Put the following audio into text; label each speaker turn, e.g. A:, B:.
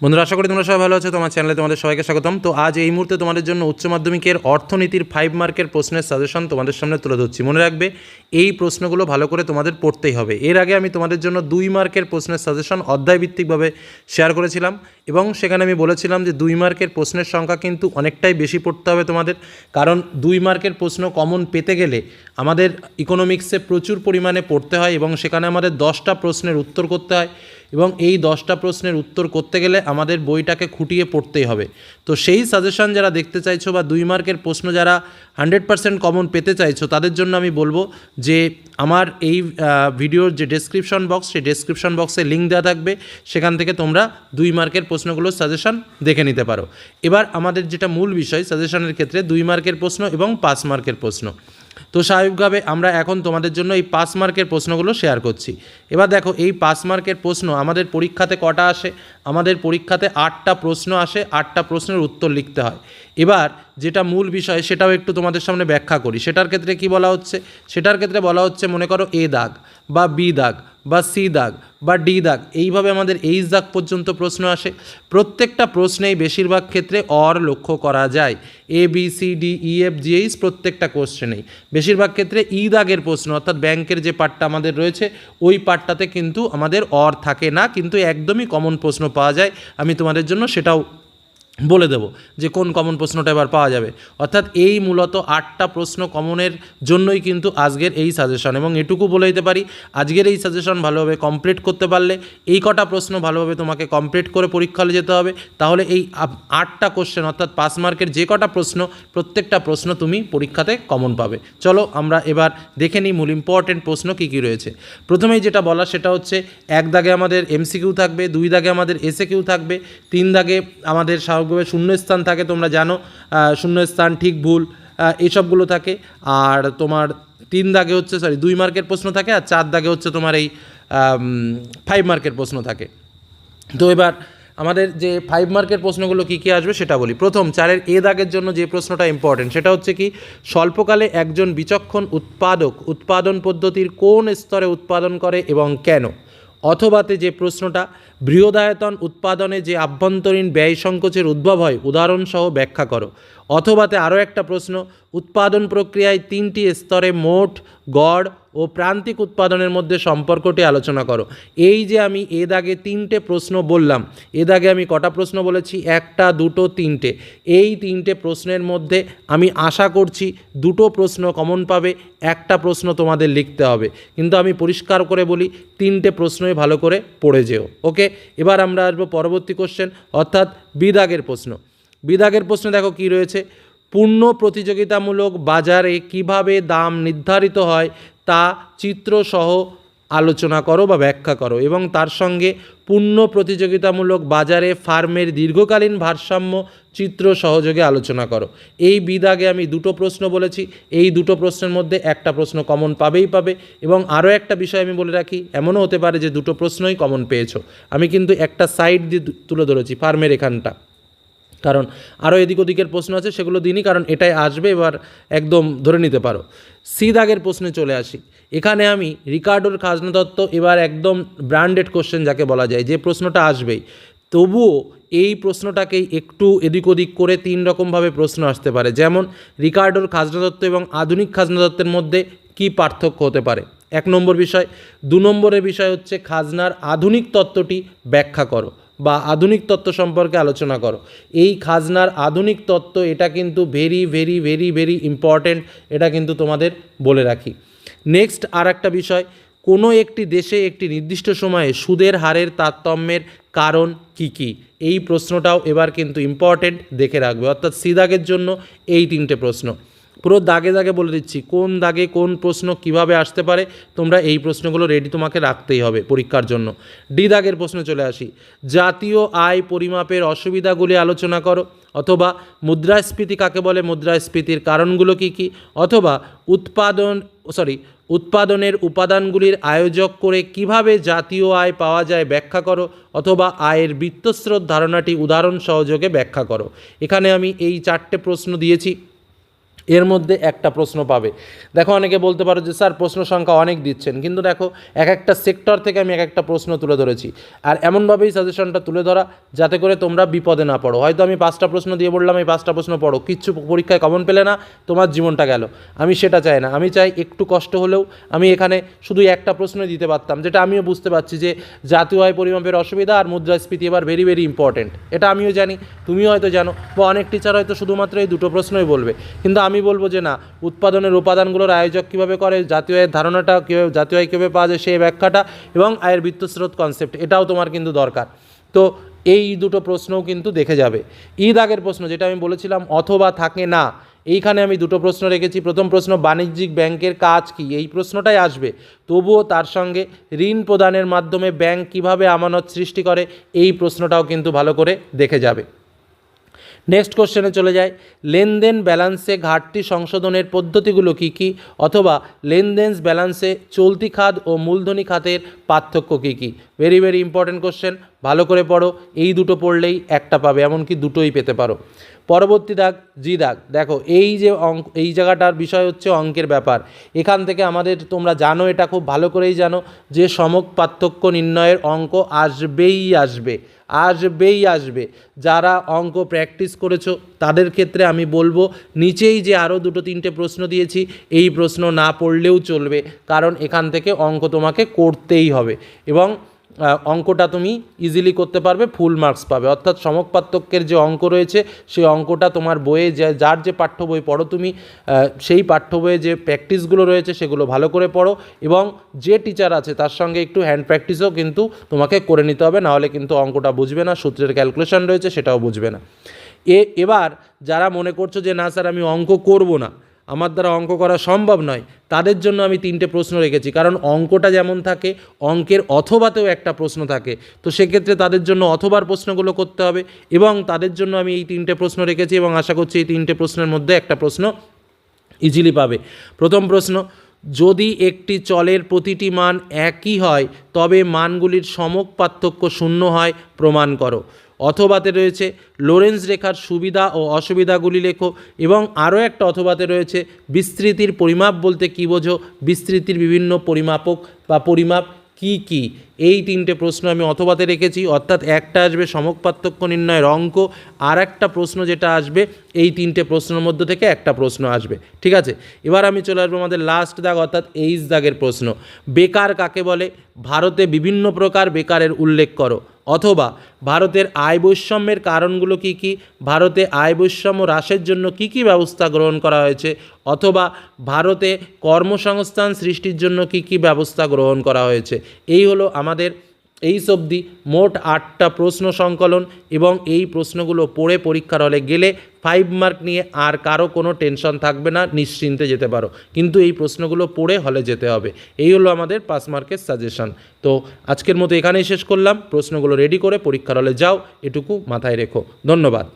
A: বন্ধুরা, আশা করি তোমরা সবাই ভালো আছো। তোমার চ্যানেলে তোমাদের সবাইকে স্বাগতম। তো আজ এই মুহূর্তে তোমাদের জন্য উচ্চ মাধ্যমিকের অর্থনীতির ফাইভ মার্কের প্রশ্নের সাজেশন তোমাদের সামনে তুলে ধরছি। মনে রাখবে, এই প্রশ্নগুলো ভালো করে তোমাদের পড়তেই হবে। এর আগে আমি তোমাদের জন্য দুই মার্কের প্রশ্নের সাজেশন অধ্যায়ভিত্তিকভাবে শেয়ার করেছিলাম এবং সেখানে আমি বলেছিলাম যে দুই মার্কের প্রশ্নের সংখ্যা কিন্তু অনেকটাই বেশি পড়তে হবে তোমাদের। কারণ দুই মার্কের প্রশ্ন কমন পেতে গেলে আমাদের ইকোনমিক্সে প্রচুর পরিমাণে পড়তে হয় এবং সেখানে আমাদের দশটা প্রশ্নের উত্তর করতে হয়। এবং এই দশটা প্রশ্নের উত্তর করতে গেলে আমাদের বইটাকে খুঁটিয়ে পড়তেই হবে। তো সেই সাজেশন যারা দেখতে চাইছো বা দুই মার্কের প্রশ্ন যারা হান্ড্রেড পার্সেন্ট কমন পেতে চাইছো, তাদের জন্য আমি বলব যে আমার এই ভিডিওর যে ডেসক্রিপশন বক্স সেই ডেসক্রিপশন বক্সে লিঙ্ক দেওয়া থাকবে। সেখান থেকে তোমরা দুই মার্কের প্রশ্নগুলোর সাজেশন দেখে নিতে পারো। এবার আমাদের যেটা মূল বিষয় সাজেশনের ক্ষেত্রে দুই মার্কের প্রশ্ন এবং পাঁচ মার্কের প্রশ্ন। তো স্বাভাবিকভাবে আমরা এখন তোমাদের জন্য এই পাস মার্কের প্রশ্নগুলো শেয়ার করছি। এবার দেখো, এই পাস মার্কের প্রশ্ন, আমাদের পরীক্ষাতে কটা আসে? আমাদের পরীক্ষাতে আটটা প্রশ্ন আসে, আটটা প্রশ্নের উত্তর লিখতে হয়। এবার যেটা মূল বিষয়, সেটাও একটু তোমাদের সামনে ব্যাখ্যা করি। সেটার ক্ষেত্রে কি বলা হচ্ছে? সেটার ক্ষেত্রে বলা হচ্ছে, মনে করো, এ দাগ। বা বি দাগ, বা সি দাগ, বা ডি দাগ, এইভাবে আমাদের এইচ দাগ পর্যন্ত প্রশ্ন আসে। প্রত্যেকটা প্রশ্নেই বেশিরভাগ ক্ষেত্রে অর লক্ষ্য করা যায়। A B C D E F G H প্রত্যেকটা কোশ্চেনেই। বেশিরভাগ ক্ষেত্রে ই দাগের প্রশ্ন, অর্থাৎ ব্যাংকের যে পার্টটা আমাদের রয়েছে, ওই পার্টটাতে কিন্তু আমাদের অর থাকে না, কিন্তু একদমই কমন প্রশ্ন পাওয়া যায়। আমি তোমাদের জন্য সেটাও বলে দেবো যে কোন কমন প্রশ্নটা এবার পাওয়া যাবে। অর্থাৎ এই মূলত আটটা প্রশ্ন কমনের জন্যই কিন্তু আজকের এই সাজেশন এবং এটুকু বলে দিতে পারি, আজকের এই সাজেশন ভালোভাবে কমপ্লিট করতে পারলে, এই কটা প্রশ্ন ভালোভাবে তোমাকে কমপ্লিট করে পরীক্ষা যেতে হবে। তাহলে এই আটটা কোশ্চেন অর্থাৎ পাস মার্কের যে কটা প্রশ্ন, প্রত্যেকটা প্রশ্ন তুমি পরীক্ষাতে কমন পাবে। চলো আমরা এবার দেখে নিই মূল ইম্পর্টেন্ট প্রশ্ন কী কী রয়েছে। প্রথমেই যেটা বলা সেটা হচ্ছে, এক দাগে আমাদের এমসিকিউ থাকবে, দুই দাগে আমাদের এসে থাকবে, তিন দাগে আমাদের স্বাভাবিকভাবে শূন্যস্থান থাকে তোমরা জানো শূন্যস্থান ঠিক ভুল আহ, এসবগুলো থাকে। আর তোমার তিন দাগে হচ্ছে সরি দুই মার্কের প্রশ্ন থাকে আর চার দাগে হচ্ছে তোমার এই ফাইভ মার্কের প্রশ্ন থাকে। তো এবার আমাদের যে ফাইভ মার্কের প্রশ্নগুলো কী কী আসবে সেটা বলি। প্রথম চারের এ দাগের জন্য যে প্রশ্নটা ইম্পর্টেন্ট সেটা হচ্ছে কি স্বল্পকালে একজন বিচক্ষণ উৎপাদক উৎপাদন পদ্ধতির কোন স্তরে উৎপাদন করে এবং কেন? অথবাতে যে প্রশ্নটা, বৃহদায়তন উৎপাদনে যে আভ্যন্তরীণ ব্যয় সংকোচের উদ্ভব হয়, উদাহরণসহ ব্যাখ্যা করো। অথবাতে আরও একটা প্রশ্ন, উৎপাদন প্রক্রিয়ায় তিনটি স্তরে মোট গড় ও প্রান্তিক উৎপাদনের মধ্যে সম্পর্কটি আলোচনা করো। এই যে আমি এ দাগে তিনটে প্রশ্ন বললাম, এ দাগে আমি কটা প্রশ্ন বলেছি? একটা, দুটো, তিনটে। এই তিনটে প্রশ্নের মধ্যে আমি আশা করছি দুটো প্রশ্ন কমন পাবে, একটা প্রশ্ন তোমাদের লিখতে হবে। কিন্তু আমি পরিষ্কার করে বলি, তিনটে প্রশ্নই ভালো করে পড়ে যেও, ওকে? এবার আমরা আসব পরবর্তী কোশ্চেন অর্থাৎ বিদাগের প্রশ্ন। বিদাগের প্রশ্নে দেখো কি রয়েছে? পূর্ণ প্রতিযোগিতামূলক বাজারে কীভাবে দাম নির্ধারিত হয়? তা চিত্রসহ আলোচনা করো বা ব্যাখ্যা করো এবং তার সঙ্গে পূর্ণ প্রতিযোগিতামূলক বাজারে ফার্মের দীর্ঘকালীন ভারসাম্য চিত্র সহযোগে আলোচনা করো। এই বিদাগে আমি দুটো প্রশ্ন বলেছি। এই দুটো প্রশ্নের মধ্যে একটা প্রশ্ন কমন পাবেই পাবে এবং আরও একটা বিষয় আমি বলে রাখি, এমনও হতে পারে যে দুটো প্রশ্নই কমন পেয়েছ। আমি কিন্তু একটা সাইড দিয়ে তুলে ধরেছি ফার্মের এখানটা। কারণ আরও এদিক ওদিকের প্রশ্ন আছে, সেগুলো দিনই, কারণ এটাই আসবে, এবার একদম ধরে নিতে পারো। সি দাগের প্রশ্নে চলে আসি। এখানে আমি রিকার্ডোর খাজনা তত্ত্ব এবার একদম ব্র্যান্ডেড কোশ্চেন যাকে বলা যায়, যে প্রশ্নটা আসবেই। তবুও এই প্রশ্নটাকেই একটু এদিক ওদিক করে তিন রকমভাবে প্রশ্ন আসতে পারে। যেমন, রিকার্ডোর খাজনা তত্ত্ব এবং আধুনিক খাজনা তত্ত্বের মধ্যে কি পার্থক্য হতে পারে? এক নম্বর বিষয়। দু নম্বরের বিষয় হচ্ছে, খাজনার আধুনিক তত্ত্বটি ব্যাখ্যা করো। বা আধুনিক তত্ত্ব সম্পর্কে আলোচনা করো। এই খাজনার আধুনিক তত্ত্ব, এটা কিন্তু very very very very important এটা কিন্তু তোমাদের বলে রাখি। নেক্সট আর একটা বিষয়, কোনো একটি দেশে একটি নির্দিষ্ট সময়ে সুদের হারের তারতম্যের কারণ কি কি? এই প্রশ্নটাও এবার কিন্তু ইম্পর্ট্যান্ট দেখে রাখবে। অর্থাৎ সিদাগের জন্য এই তিনটে প্রশ্ন। পুরো দাগে দাগে বলে দিচ্ছি, কোন দাগে কোন প্রশ্ন কীভাবে আসতে পারে, তোমরা এই প্রশ্নগুলো রেডি তোমাকে রাখতেই হবে পরীক্ষার জন্য। ডি দাগের প্রশ্ন চলে আসি। জাতীয় আয় পরিমাপের অসুবিধাগুলি আলোচনা করো, অথবা মুদ্রাস্ফীতি কাকে বলে, মুদ্রাস্ফীতির কারণগুলো কি কি, অথবা উৎপাদন সরি উৎপাদনের উপাদানগুলির আয়োজক করে কীভাবে জাতীয় আয় পাওয়া যায় ব্যাখ্যা করো, অথবা আয়ের বৃত্তস্রোত ধারণাটি উদাহরণ সহযোগে ব্যাখ্যা করো। এখানে আমি এই চারটে প্রশ্ন দিয়েছি। এর মধ্যে একটা প্রশ্ন পাবে। দেখো, অনেকে বলতে পারো যে, স্যার, প্রশ্ন সংখ্যা অনেক দিচ্ছেন। কিন্তু দেখো, এক একটা সেক্টর থেকে আমি এক একটা প্রশ্ন তুলে ধরেছি। আর এমনভাবেই সাজেশনটা তুলে ধরা, যাতে করে তোমরা বিপদে না পড়ো। হয়তো আমি পাঁচটা প্রশ্ন দিয়ে বললাম, এই পাঁচটা প্রশ্ন পড়ো। কিচ্ছু পরীক্ষায় কমন পেলে না, তোমার জীবনটা গেল। আমি সেটা চাই না। আমি চাই একটু কষ্ট হলেও আমি এখানে শুধু একটা প্রশ্ন দিতে পারতাম, যেটা আমিও বুঝতে পারছি যে, জাতীয় আয় পরিমাপের অসুবিধা আর মুদ্রাস্ফীতি এবার ভেরি ভেরি ইম্পর্টেন্ট এটা আমিও জানি, তুমিও হয়তো জানো, বা অনেক টিচার হয়তো শুধুমাত্র এই দুটো প্রশ্নই বলবে। কিন্তু আমি বলব যে না, উৎপাদনের উপাদানগুলোর আয়োজক কীভাবে করে, জাতীয় আয়ের ধারণাটা কীভাবে, জাতীয় আয় কীভাবে পাওয়া যায় সেই ব্যাখ্যাটা এবং আয়ের বিত্তস্রোত কনসেপ্ট এটাও তোমার কিন্তু দরকার। তো এই দুটো প্রশ্নও কিন্তু দেখে যাবে। ঈদ আগের প্রশ্ন, যেটা আমি বলেছিলাম, অথবা থাকে না, এইখানে আমি দুটো প্রশ্ন রেখেছি। প্রথম প্রশ্ন, বাণিজ্যিক ব্যাংকের কাজ কি? এই প্রশ্নটাই আসবে। তবুও তার সঙ্গে ঋণ প্রদানের মাধ্যমে ব্যাংক কীভাবে আমানত সৃষ্টি করে, এই প্রশ্নটাও কিন্তু ভালো করে দেখে যাবে। নেক্সট কোশ্চেনে চলে যায় লেনদেন ব্যালেন্সে ঘাটতি সংশোধনের পদ্ধতিগুলো কি কি? অথবা লেনদেন ব্যালেন্সে চলতি খাত ও মূলধনী খাতের পার্থক্য কী কী? ভেরি ভেরি ইম্পর্টেন্ট কোশ্চেন ভালো করে পড়ো। এই দুটো পড়লেই একটা পাবে, এমনকি দুটোই পেতে পারো। পরবর্তী দাগ জি দাগ। দেখো, এই যে অঙ্ক এই জায়গাটার বিষয় হচ্ছে অঙ্কের ব্যাপার। এখান থেকে আমাদের তোমরা জানো, এটা খুব ভালো করেই জানো, যে সমক পার্থক্য নির্ণয়ের অঙ্ক আসবেই আসবে আসবেই আসবে। যারা অঙ্ক প্র্যাকটিস করেছ, তাদের ক্ষেত্রে আমি বলব, নিচেই যে আরও দুটো তিনটে প্রশ্ন দিয়েছি, এই প্রশ্ন না পড়লেও চলবে, কারণ এখান থেকে অঙ্ক তোমাকে করতেই হবে। এবং অঙ্কটা তুমি ইজিলি করতে পারবে ফুল মার্কস পাবে। অর্থাৎ সমক পার্থক্যের যে অঙ্ক রয়েছে, সেই অঙ্কটা তোমার বইয়ে যে, যার যে পাঠ্য বই পড়ো তুমি সেই পাঠ্য বইয়ে যে প্র্যাকটিসগুলো রয়েছে, সেগুলো ভালো করে পড়ো এবং যে টিচার আছে, তার সঙ্গে একটু হ্যান্ড প্র্যাকটিসও কিন্তু তোমাকে করে নিতে হবে নাহলে কিন্তু অঙ্কটা বুঝবে না, সূত্রের ক্যালকুলেশন রয়েছে, সেটাও বুঝবে না। এ, এবার যারা মনে করছ যে, না স্যার, আমি অঙ্ক করব না আমার দ্বারা অঙ্ক করা সম্ভব নয়। তাদের জন্য আমি তিনটে প্রশ্ন রেখেছি। কারণ অঙ্কটা যেমন থাকে, অঙ্কের অথবাতেও একটা প্রশ্ন থাকে। তো সেক্ষেত্রে তাদের জন্য অথবার প্রশ্নগুলো করতে হবে এবং তাদের জন্য আমি এই তিনটে প্রশ্ন রেখেছি এবং আশা করছি এই তিনটে প্রশ্নের মধ্যে একটা প্রশ্ন ইজিলি পাবে। প্রথম প্রশ্ন, যদি একটি চলের প্রতিটি মান একই হয়, তবে মানগুলির সমক পার্থক্য শূন্য হয়, প্রমাণ করো। অথবাতে রয়েছে লোরেন্স রেখার সুবিধা ও অসুবিধাগুলি লেখো এবং আরও একটা অথবাতে রয়েছে বিস্তৃতির পরিমাপ বলতে কী বোঝো? বিস্তৃতির বিভিন্ন পরিমাপক বা পরিমাপ কি কি? এই তিনটে প্রশ্ন আমি অথবাতে রেখেছি, অর্থাৎ একটা আসবে সমক পার্থক্য নির্ণয়ের অঙ্ক, আর একটা প্রশ্ন যেটা আসবে, এই তিনটে প্রশ্নের মধ্যে থেকে একটা প্রশ্ন আসবে। ঠিক আছে? এবার আমি চলে আসব আমাদের লাস্ট দাগ, অর্থাৎ এইচ দাগের প্রশ্ন। বেকার কাকে বলে? ভারতে বিভিন্ন প্রকার বেকারের উল্লেখ করো। অথবা ভারতের আয় বৈষম্যের কারণগুলো কি কি? ভারতে আয় বৈষম্য হ্রাসের জন্য কি কি ব্যবস্থা গ্রহণ করা হয়েছে? অথবা ভারতে কর্মসংস্থান সৃষ্টির জন্য কি কি ব্যবস্থা গ্রহণ করা হয়েছে? এই হলো আমাদের এই অবধি মোট আটটা প্রশ্ন সংকলন এবং এই প্রশ্নগুলো পড়ে পরীক্ষার হলে গেলে ফাইভ মার্ক নিয়ে আর কারও কোনো টেনশন থাকবে না, নিশ্চিন্তে যেতে পারো। কিন্তু এই প্রশ্নগুলো পড়ে হলে যেতে হবে। এই হলো আমাদের পাস মার্কের সাজেশন তো আজকের মতো এখানেই শেষ করলাম। প্রশ্নগুলো রেডি করে পরীক্ষার হলে যাও, এটুকু মাথায় রেখো। ধন্যবাদ।